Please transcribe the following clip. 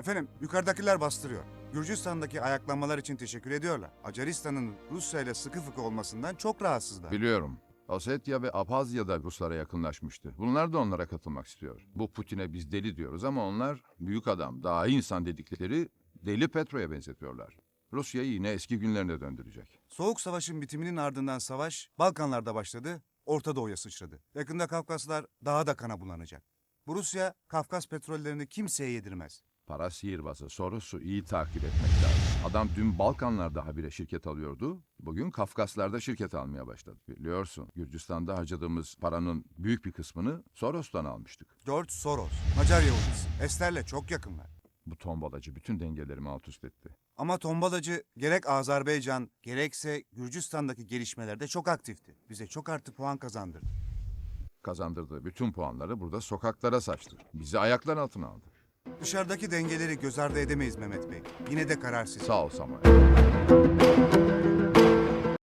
Efendim yukarıdakiler bastırıyor. Gürcistan'daki ayaklanmalar için teşekkür ediyorlar. Acaristan'ın Rusya ile sıkı fıkı olmasından çok rahatsızlar. Biliyorum. Osetya ve Abhazya da Ruslara yakınlaşmıştı. Bunlar da onlara katılmak istiyor. Bu Putin'e biz deli diyoruz ama onlar büyük adam, daha iyi insan dedikleri deli Petro'ya benzetiyorlar. Rusya'yı yine eski günlerine döndürecek. Soğuk Savaş'ın bitiminin ardından savaş Balkanlarda başladı, Orta Doğu'ya sıçradı. Yakında Kafkaslar daha da kana bulanacak. Bu Rusya, Kafkas petrollerini kimseye yedirmez. Para sihirbazı Soros'u iyi takip etmek lazım. Adam dün Balkanlarda habire şirket alıyordu. Bugün Kafkaslar'da şirket almaya başladı. Biliyorsun Gürcistan'da harcadığımız paranın büyük bir kısmını Soros'tan almıştık. George Soros, Macar Yahudisi. Ester'le çok yakınlar. Bu tombalacı bütün dengelerimi alt üst etti. Ama tombalacı gerek Azerbaycan gerekse Gürcistan'daki gelişmelerde çok aktifti. Bize çok artı puan kazandırdı. Kazandırdığı bütün puanları burada sokaklara saçtı. Bizi ayaklar altına aldı. Dışarıdaki dengeleri göz ardı edemeyiz Mehmet Bey. Yine de kararsız. Sağ ol Samuel.